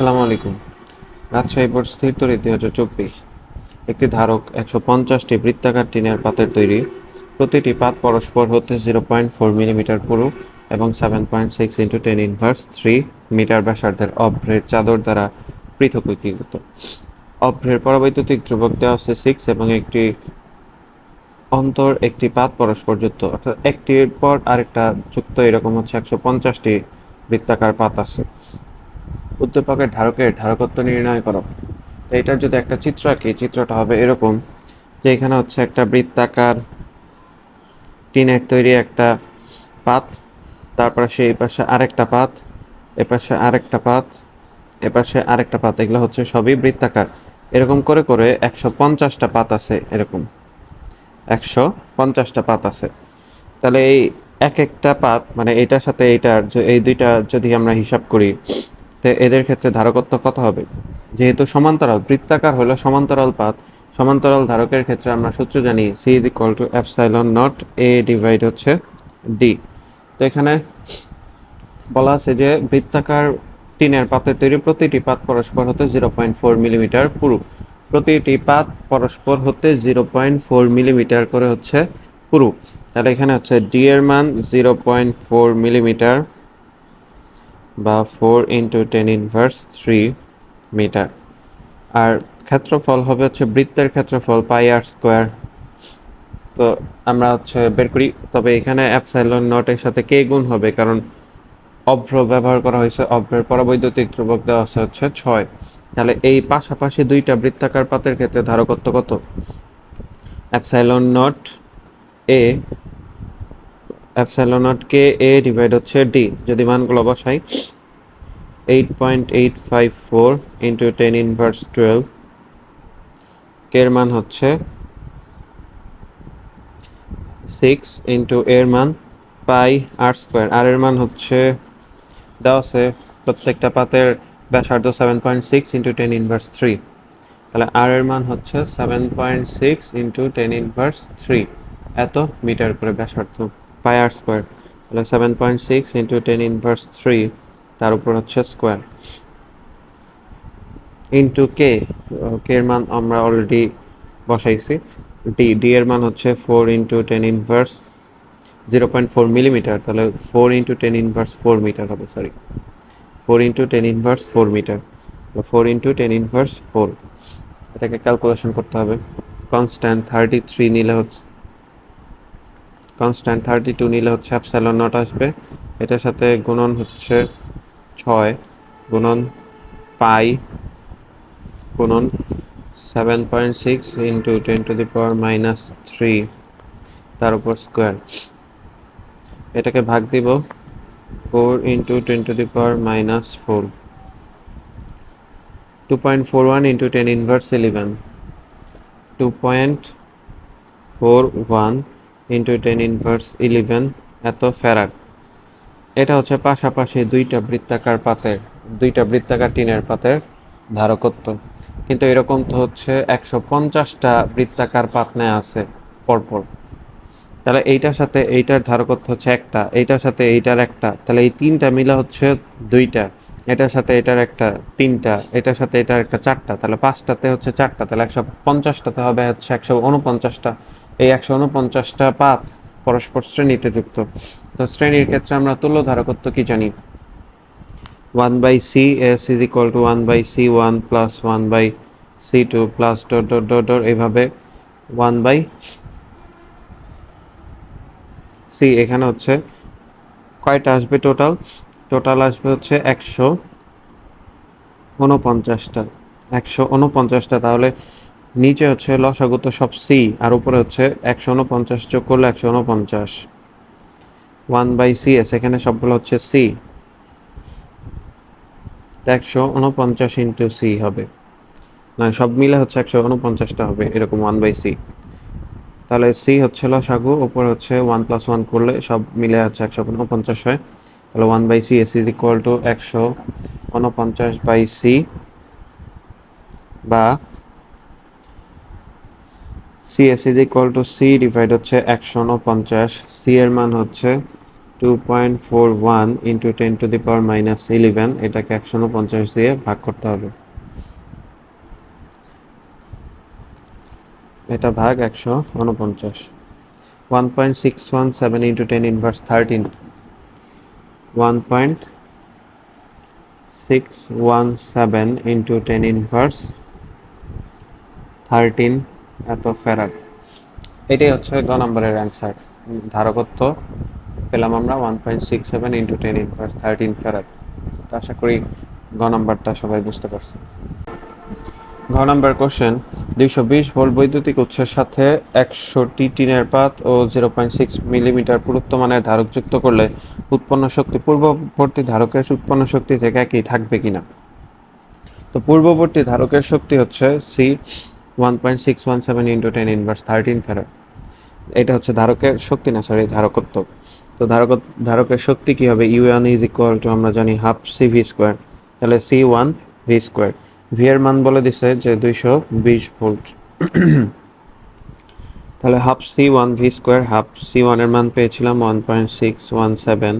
আসসালামু আলাইকুম। রাজশাহী বোর্ড স্থির তরি দুই হাজার চব্বিশ। একটি ধারক একশো পঞ্চাশটি বৃত্তাকার টিনের পাতের তৈরি। প্রতিটি পাত পরস্পর হতে জিরো পয়েন্ট ফোর মিলিমিটার পুরু এবং seven point six into ten inverse three metre ব্যাসার্ধের অভ্রের চাদর দ্বারা পৃথক পৃথকীকৃত অভ্রের পরবৈদ্যুতিক ধ্রুবক দেওয়া হচ্ছে সিক্স এবং একটি অন্তর একটি পাত পরস্পর যুক্ত। অর্থাৎ একটির পর আরেকটা যুক্ত, এরকম হচ্ছে একশো পঞ্চাশটি বৃত্তাকার পাত আছে। উদ্দীপকের ধারকের ধারকত্ব নির্ণয় করো। তো এটার যদি একটা চিত্র আঁকি, চিত্রটা হবে এরকম যে এখানে হচ্ছে একটা বৃত্তাকার টিনের তৈরি একটা পাত, তারপরে সেই পাশে আরেকটা পাত এপাশে আরেকটা পাত এপাশে আরেকটা পাত, এগুলো হচ্ছে সবই বৃত্তাকার। এরকম করে করে একশো পঞ্চাশটা পাত আছে এরকম। একশো পঞ্চাশটা পাত আছে। তাহলে এই এক একটা পাত মানে এইটার সাথে এইটার, এই দুইটা যদি আমরা হিসাব করি তো এদের ক্ষেত্রে ধারকত্ব কত হবে? যেহেতু সমান্তরাল, বৃত্তাকার হলো সমান্তরাল পাত। সমান্তরাল ধারকের ক্ষেত্রে আমরা সূত্র জানি C is equal to epsilon not A divide হচ্ছে ডি তো এখানে বলা আছে যে বৃত্তাকার টিনের পাতের তৈরি প্রতিটি পাত পরস্পর হতে জিরো পয়েন্ট ফোর মিলিমিটার পুরু। প্রতিটি পাত পরস্পর হতে জিরো পয়েন্ট ফোর মিলিমিটার করে হচ্ছে পুরু। তাহলে এখানে হচ্ছে ডি এর মান জিরো পয়েন্ট ফোর মিলিমিটার বা four into ten inverse three metre আর ক্ষেত্রফল হবে হচ্ছে বৃত্তের ক্ষেত্রফল পাই আর স্কোয়ার তো আমরা হচ্ছে বের করি, তবে এখানে অ্যাপসাইলন নটের সাথে কে গুণ হবে, কারণ অভ্র ব্যবহার করা হয়েছে, অভ্রের পরবৈদ্যুতিক ধ্রুবক দেওয়া আছে হচ্ছে ছয়। তাহলে এই পাশাপাশি দুইটা বৃত্তাকার পাতের ক্ষেত্রে ধারকত্ব কত? Epsilon not A epsilon not K A divide হচ্ছে ডি, যদি মানগুলো বসাই eight point eight five four into ten inverse twelve কের মান হচ্ছে সিক্স ইন্টু এর মান পাই আর স্কোয়ার আর এর মান হচ্ছে, দেওয়া আছে প্রত্যেকটা পাতের ব্যাসার্ধ seven point six into ten inverse three তাহলে আর এর মান হচ্ছে seven point six into ten inverse three এত মিটার করে ব্যাসার্ধ। পাই আর স্কোয়ার তাহলে seven point six into ten inverse three তার উপর হচ্ছে স্কোয়ার ইন্টু কে কে এর মান আমরা অলরেডি বসাইছি। ডি ডি এর মান হচ্ছে four into ten inverse zero point four millimetre তাহলে four into ten inverse four metre হবে sorry four into ten inverse four metre four into ten inverse four এটাকে ক্যালকুলেশন করতে হবে। কনস্ট্যান্ট থার্টি থ্রি নিলে হচ্ছে কনস্ট্যান্ট থার্টি টু নিলে হচ্ছে epsilon not আসবে। এটার সাথে গুণন হচ্ছে ছয়, গুণন পাই, গুণন seven point six into ten to the power minus three তার উপর স্কোয়ার এটাকে ভাগ দিব four into ten to the power minus four two point four one into ten inverse eleven two point four one into ten inverse eleven এত farad. এটা হচ্ছে পাশাপাশি দুইটা বৃত্তাকার পাতের, দুইটা বৃত্তাকার টিনের পাতের ধারকত্ব। কিন্তু এরকম তো হচ্ছে একশো পঞ্চাশটা বৃত্তাকার পাত নেয় আছে পরপর। তাহলে এইটার সাথে এইটার ধারকত্ব হচ্ছে একটা, এইটার সাথে এইটার একটা, তাহলে এই তিনটা মিলে হচ্ছে দুইটা, এটার সাথে এটার একটা তিনটা, এটার সাথে এটার একটা চারটা, তাহলে পাঁচটাতে হচ্ছে চারটা, তাহলে একশো পঞ্চাশটাতে হবে হচ্ছে একশো উনপঞ্চাশটা। এই একশো উনপঞ্চাশটা পাত পরস্পর শ্রেণীতে যুক্ত। তো শ্রেণির ক্ষেত্রে আমরা তুল্য ধারকত্ব কি জানি? One by C, S is equal to one by C one plus one by C two plus dot dot dot dot এইভাবে ওয়ান বাই সি এখানে হচ্ছে কয়টা আসবে টোটাল? টোটাল আসবে হচ্ছে একশো উনপঞ্চাশটা। একশো উনপঞ্চাশটা, তাহলে নিচে হচ্ছে লসাগু তো সব সি, আর উপরে হচ্ছে একশো উনপঞ্চাশ যোগ করলে একশো উনপঞ্চাশ। ওয়ান বাই সি, এস, এখানে সবগুলো হচ্ছে সি। একশো উনপঞ্চাশ ইন্টু সি হবে। না, সব মিলে হচ্ছে একশো উনপঞ্চাশটা হবে, এরকম ওয়ান বাই সি। তাহলে সি হচ্ছে লসাগু, উপরে হচ্ছে ওয়ান প্লাস ওয়ান করলে সব মিলে হচ্ছে একশো উনপঞ্চাশ হয়। তাহলে one by C, S is equal to একশো উনপঞ্চাশ বাই সি বা C S is equal to C divide হচ্ছে একশো উনপঞ্চাশ। সি এর মান হচ্ছে two point four one into ten to the power minus eleven এটাকে একশো উনপঞ্চাশ দিয়ে ভাগ করতে হবে। এটা ভাগ একশো উনপঞ্চাশ। One point six one seven into ten inverse thirteen one point six one seven into ten inverse thirteen এত ফেরার। এটাই হচ্ছে গ নম্বরের অ্যান্সার ধারকত্ব পেলাম আমরা one point six seven into ten inverse thirteen farad. তো আশা করি গ নম্বরটা সবাই বুঝতে পারছে। ঘ নম্বর কোশ্চেন দুইশো বিশ ভোল্ট বৈদ্যুতিক উৎসের সাথে একশোটি টিনের পাত ও জিরো পয়েন্ট সিক্স মিলিমিটার পুরুত্ব মানের ধারক যুক্ত করলে উৎপন্ন শক্তি পূর্ববর্তী ধারকের উৎপন্ন শক্তি থেকে একই থাকবে কিনা? তো পূর্ববর্তী ধারকের শক্তি হচ্ছে C one point six one seven into ten inverse thirteen farad এটা হচ্ছে ধারকের শক্তি না সরি ধারকত্ব। তো ধারক, ধারকের শক্তি কি হবে? U one is equal to আমরা জানি হাফ সি ভি স্কোয়ার তাহলে C one V square V এর মান বলে দিছে যে দুইশো বিশ ভোল্ট। তাহলে half C one V square half C ওয়ানের মান পেয়েছিলাম one point six one seven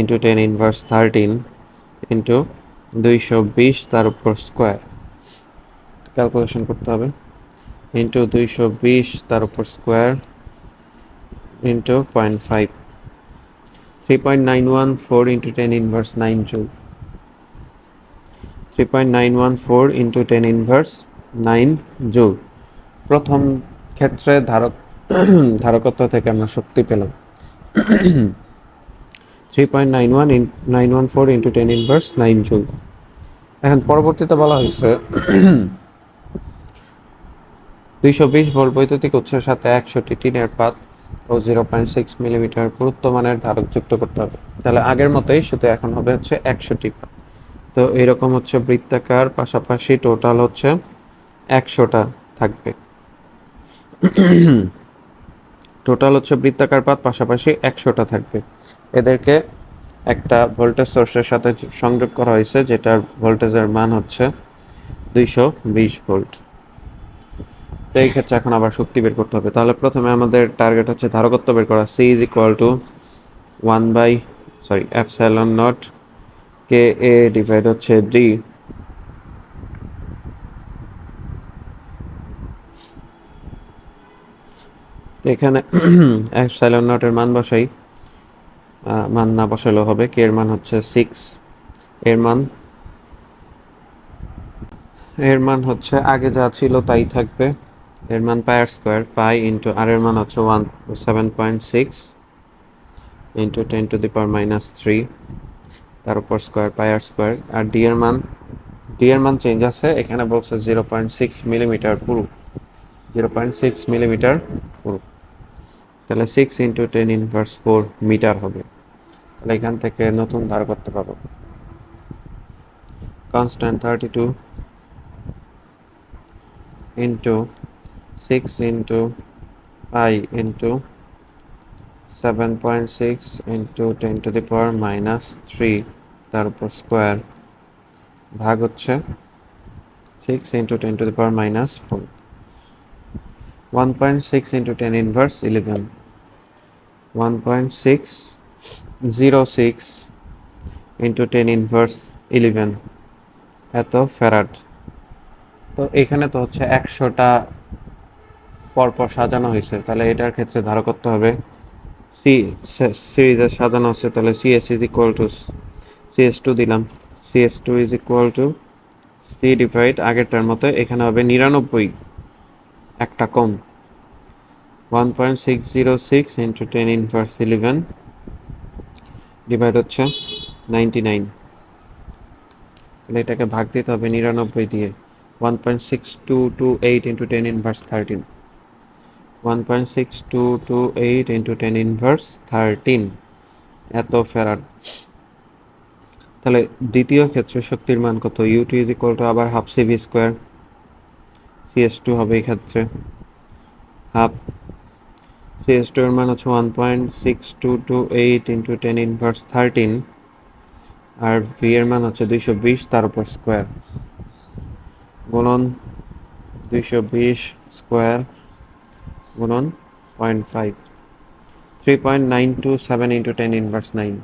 into ten inverse thirteen into দুইশো বিশ তার উপর স্কোয়ার ক্যালকুলেশন করতে হবে। ইন্টু দুইশো বিশ, তার উপর square into point five three point nine one four into ten inverse nine joule three point nine one four into ten inverse nine joule প্রথম ক্ষেত্রে ধারক ধারকত্ব থেকে আমরা শক্তি পেলাম। Three point nine one nine one four into ten inverse nine joule এখন পরবর্তীতে বলা হয়েছে দুইশো বিশ ভোল্ট বৈদ্যুতিক উৎসের সাথে একশোটি টিনের পাত ও জিরো পয়েন্ট সিক্স মিলিমিটার পুরুত্ব মানের ধারক যুক্ত করতে হবে। তাহলে আগের মতোই শুধু এখন হবে হচ্ছে একশোটি পাত। তো এরকম হচ্ছে বৃত্তাকার পাশাপাশি টোটাল হচ্ছে একশোটা থাকবে। টোটাল হচ্ছে বৃত্তাকার পাত পাশাপাশি একশোটা থাকবে। এদেরকে একটা ভোল্টেজ সোর্সের সাথে সংযোগ করা হয়েছে, যেটার ভোল্টেজের মান হচ্ছে দুইশো বিশ ভোল্ট। তো এই ক্ষেত্রে এখন আবার শক্তি বের করতে হবে। তাহলে প্রথমে আমাদের টার্গেট হচ্ছে ধারকত্ব বের করা। C is equal to one by sorry epsilon not K A divide হচ্ছে ডি এখানে অ্যাপসাইলন নটের মান বসাই। মান না বসালেও হবে। কে এর মান হচ্ছে সিক্স এর মান এর মান হচ্ছে আগে যা ছিল তাই থাকবে। এর মান পায়ার স্কোয়ার পাই ইন্টু আর এর মান হচ্ছে one seven point six into ten to the power minus three তার উপর স্কোয়ার পায়ার স্কোয়ার। আর ডি এর মান ডি এর মান চেঞ্জ আছে, এখানে বলছে জিরো পয়েন্ট সিক্স মিলিমিটার পুরু জিরো পয়েন্ট সিক্স মিলিমিটার পুরু। তাহলে six into ten inverse four metre হবে। তাহলে এখান থেকে নতুন ধার করতে পারব। Constant thirty two into 6 into pi into 7.6 into 10 to the power minus 3 তার উপর স্কোয়ার ভাগ হচ্ছে 6 into 10 to the power minus 4 1.6 into 10 inverse 11 1.606 into 10 inverse 11 এত ফ্যারাড তো এখানে তো হচ্ছে একশোটা পরপর সাজানো হয়েছে। তাহলে এটার ক্ষেত্রে ধারকত্ব হবে সি সিরিজে সাজানো আছে, তাহলে C S is equal to C S two দিলাম। C S two is equal to C divide আগেরটার মতো, এখানে হবে নিরানব্বই, একটা কম। One point six zero six into ten inverse eleven divide হচ্ছে নাইনটি নাইন তাহলে এটাকে ভাগ দিতে হবে নিরানব্বই দিয়ে। 1.6228 into 10 inverse 13 1.6228 into 10 inverse 13 এত ফেরাড তাহলে দ্বিতীয় ক্ষেত্রে শক্তির মান কত? U two is equal to আবার half C V square C S two হবে এই ক্ষেত্রে। হাফ সিএস টু এর মান হচ্ছে one point six two two eight into ten inverse thirteen আর ভি এর মান হচ্ছে দুইশো বিশ তার উপর স্কোয়ার গুণন দুইশো বিশ স্কোয়ার গুণন point five three point nine two seven into ten inverse nine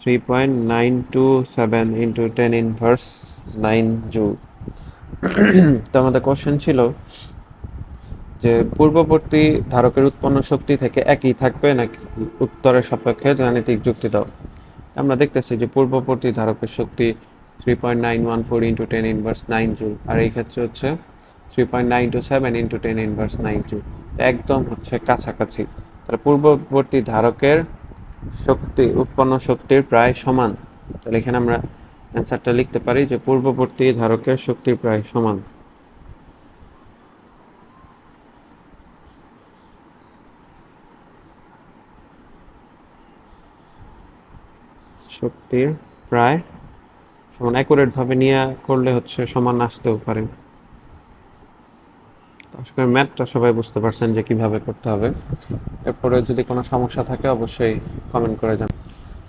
three point nine two seven into ten inverse nine joule তো আমাদের কোশ্চেন ছিল যে পূর্ববর্তী ধারকের উৎপন্ন শক্তি থেকে একই থাকবে নাকি উত্তরের সাপেক্ষে গাণিতিক যুক্তি দাও? আমরা দেখতেছি যে পূর্ববর্তী ধারকের শক্তি three point nine one four into ten inverse nine joule আর এই ক্ষেত্রে হচ্ছে three point nine two seven into ten inverse nine joule একদম হচ্ছে কাছাকাছি। তাহলে পূর্ববর্তী ধারকের শক্তি, উৎপন্ন শক্তির প্রায় সমান। তাহলে এখানে আমরা অ্যান্সারটা লিখতে পারি যে পূর্ববর্তী ধারকের শক্তির প্রায় সমান। শক্তির প্রায় সমান। অ্যাকুরেটভাবে নিয়ে করলে হচ্ছে সমান আসতেও পারে। আশা করি ম্যাথটা সবাই বুঝতে পারছেন যে কীভাবে করতে হবে। এরপরে যদি কোনো সমস্যা থাকে, অবশ্যই কমেন্ট করে যান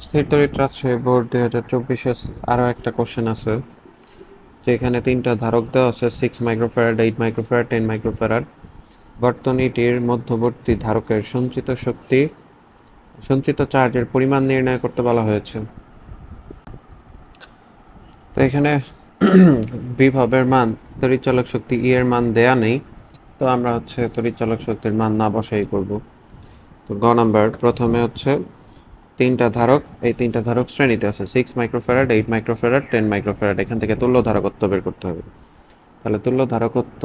স্থির তরিত রাজশাহী বোর্ড দুই হাজার চব্বিশে আরও একটা কোশ্চেন আছে, যেখানে তিনটা ধারক দেওয়া আছে six microfarad eight microfarad ten microfarad বর্তনীটির মধ্যবর্তী ধারকের সঞ্চিত শক্তি, সঞ্চিত চার্জের পরিমাণ নির্ণয় করতে বলা হয়েছে। তো এখানে বিভবের মান তড়িৎচালক শক্তি ই এর মান দেয়া নেই। তো আমরা হচ্ছে তড়িৎচালক শক্তির মান না বসাই করব। তো গ নাম্বার, প্রথমে হচ্ছে তিনটা ধারক, এই তিনটা ধারক শ্রেণীতে আছে six microfarad eight microfarad ten microfarad এখান থেকে তুল্য ধারকত্ব বের করতে হবে। তাহলে তুল্য ধারকত্ব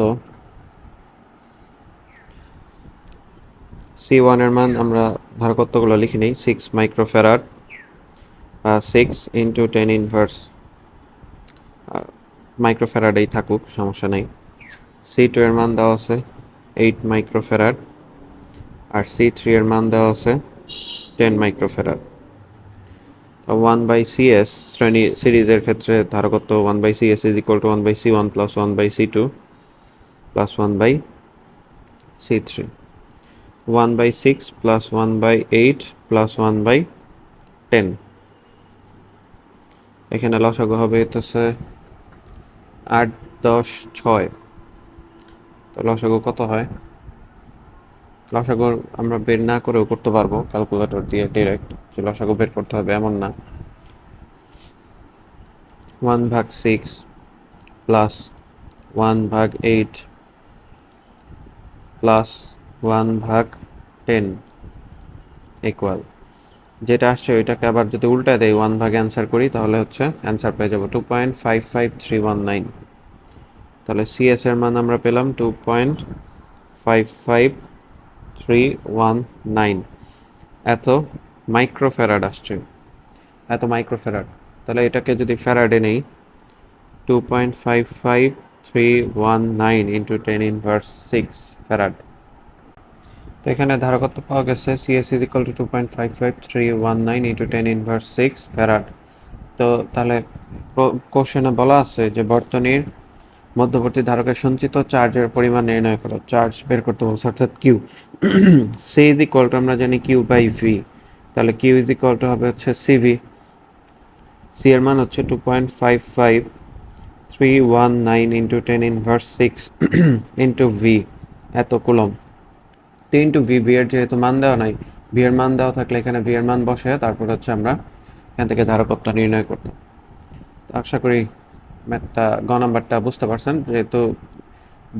সি ওয়ানের মান আমরা ধারকত্বগুলো লিখে নিই সিক্স মাইক্রোফ্যারাড বা সিক্স ইন্টু টেন ইনভার্স মাইক্রোফ্যারাডেই থাকুক, সমস্যা নেই। সি টু এর মান দেওয়া আছে এইট মাইক্রোফ্যারাড আর সি থ্রি এর মান দেওয়া আছে ten microfarad one by C S শ্রেণি সিরিজের ক্ষেত্রে ধারকত্ব one by C S is equal to one by C one plus one by C two plus one by C three one by six plus one by eight plus one by ten এখানে লসাগু হবে হচ্ছে আট, দশ, ছয়। তো লসাগু কত হয়? লসাগু আমরা বের না করেও করতে পারব ক্যালকুলেটর দিয়ে ডিরেক্ট যে লসাগু বের করতে হবে এমন না। ওয়ান ভাগ সিক্স প্লাস ওয়ান ভাগ এইট প্লাস ওয়ান ভাগ টেন ইকুয়াল যেটা আসছে ওইটাকে আবার যদি উল্টায় দেয় ওয়ান ভাগে অ্যান্সার করি, তাহলে হচ্ছে অ্যান্সার পেয়ে যাব two point five five three one nine তাহলে সিএস এর মান আমরা পেলাম two point five five three one nine এত মাইক্রোফেরাড আসছে। এত মাইক্রোফেরাড তাহলে এটাকে যদি ফেরাডে নেই two point five five three one nine into ten inverse six farad তো এখানে ধারকত্ব পাওয়া গেছে CS is equal to two point five five three one nine into ten inverse six farad তো তাহলে কোশ্চেনে বলা আছে যে বর্তনীর মধ্যবর্তী ধারকের সঞ্চিত চার্জের পরিমাণ নির্ণয় করো। চার্জ বের করতে বলছে, অর্থাৎ Q C is equal to আমরা জানি কিউ বাই ভি তাহলে কিউ ইজ ইকুয়াল টু হবে হচ্ছে সিভি সি এর মান হচ্ছে two point five five three one nine into ten inverse six into V এত কুলম তো ইন্টু ভি ভি এর যেহেতু মান দেওয়া নাই ভি এর মান দেওয়া থাকলে এখানে ভি এর মান বসে, তারপর হচ্ছে আমরা এখান থেকে ধারকত্ব নির্ণয় করতাম। আশা করি ম্যাথটা, গ নাম্বারটা বুঝতে পারছেন, যেহেতু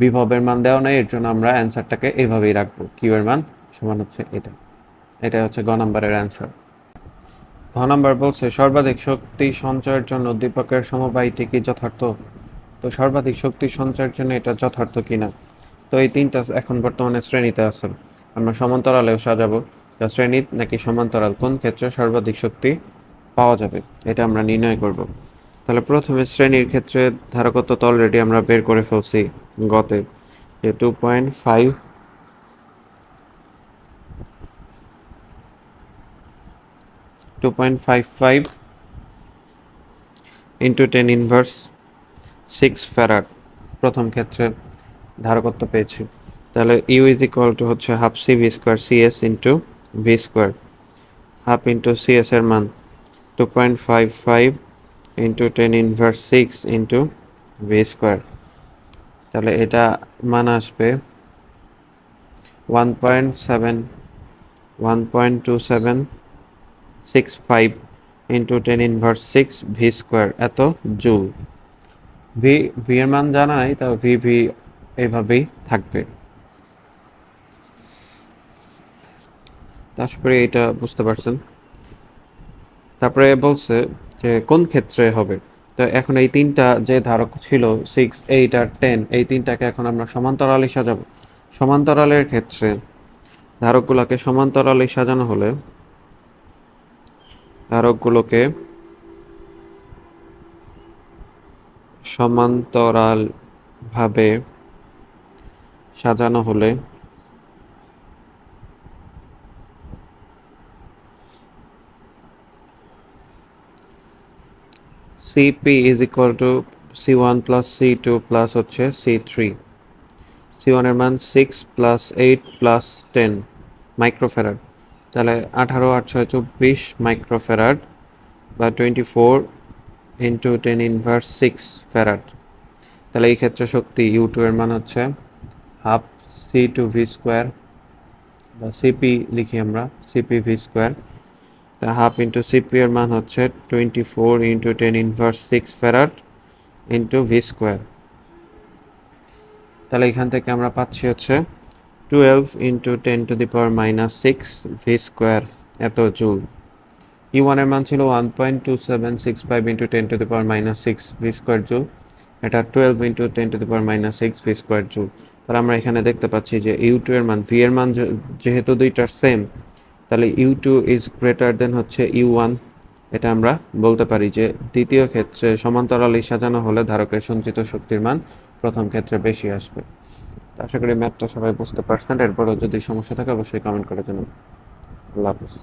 বিভবের মান দেওয়া নেই, এর জন্য আমরা অ্যান্সারটাকে এইভাবেই রাখব। কিউ এর মান সমান হচ্ছে এটা। এটা হচ্ছে গ নাম্বারের অ্যান্সার ঘ নাম্বার বলছে, সর্বাধিক শক্তি সঞ্চয়ের জন্য উদ্দীপকের সমবায়টি কি যথার্থ? তো সর্বাধিক শক্তি সঞ্চয়ের জন্য এটা যথার্থ কিনা? তো এই তিনটা এখন বর্তমানে শ্রেণীতে আছে। আমরা সমান্তরালেও সাজাবো। যা শ্রেণি নাকি সমান্তরাল, কোন ক্ষেত্রে সর্বাধিক শক্তি পাওয়া যাবে? এটা আমরা নির্ণয় করব। তাহলে প্রথমে শ্রেণির ক্ষেত্রে ধারকত্ব তো অলরেডি আমরা বের করে ফেলছি গতে। যে two point five two point five five into ten inverse six farad প্রথম ক্ষেত্রে ধারকত্ব পেয়েছি। তাহলে ইউ ইজ ইকুয়াল টু হচ্ছে half C V square C S into V square half into C S এর মান two point five five into ten inverse six into V square তাহলে এটা মান আসবে one point seven one point two seven six five into ten inverse six V square এত joule V V এর মান জানা নাই তাও ভি ভি এইভাবেই থাকবে। আশা এটা বুঝতে পারছেন। তারপরে বলছে যে কোন ক্ষেত্রে হবে? তো এখন এই তিনটা যে ধারক ছিল সিক্স এইট আর টেন এই তিনটাকে এখন আমরা সমান্তরালে সাজাবো। সমান্তরালের ক্ষেত্রে ধারকগুলোকে সমান্তরালে সাজানো হলে ধারকগুলোকে সমান্তরালভাবে সাজানো হলে equal to C one plus C two plus হচ্ছে সি থ্রি সি ওয়ানের মান six plus eight plus ten microfarad তাহলে আঠারো আট ছয় চব্বিশ মাইক্রোফেরাড বা twenty four into ten inverse six farad তাহলে এই ক্ষেত্রে শক্তি ইউ এর মান হচ্ছে half C two V square বা সিপি লিখি আমরা সিপি ভি স্কোয়ার তা হাফ ইন্টু সিপি এর মান হচ্ছে twenty four into ten inverse six farad into V square তাহলে এখান থেকে আমরা পাচ্ছি হচ্ছে twelve into ten to the power minus six V square এত জুল। ই ওয়ানের মান ছিল one point two seven six five into ten to the power minus six V square joule. এটা twelve into ten to the power minus six V square joule. তাহলে আমরা এখানে দেখতে পাচ্ছি যে ইউ টু এর মান ভি এর মান যেহেতু দুইটার সেম তাহলে U two is greater than হচ্ছে ইউ ওয়ান এটা আমরা বলতে পারি যে দ্বিতীয় ক্ষেত্রে সমান্তরালে সাজানো হলে ধারকের সঞ্চিত শক্তির মান প্রথম ক্ষেত্রে বেশি আসবে। আশা করি ম্যাথটা সবাই বুঝতে পারছেন। এরপরও যদি সমস্যা থাকে অবশ্যই কমেন্ট করে জানাবেন। আল্লাহ হাফিজ।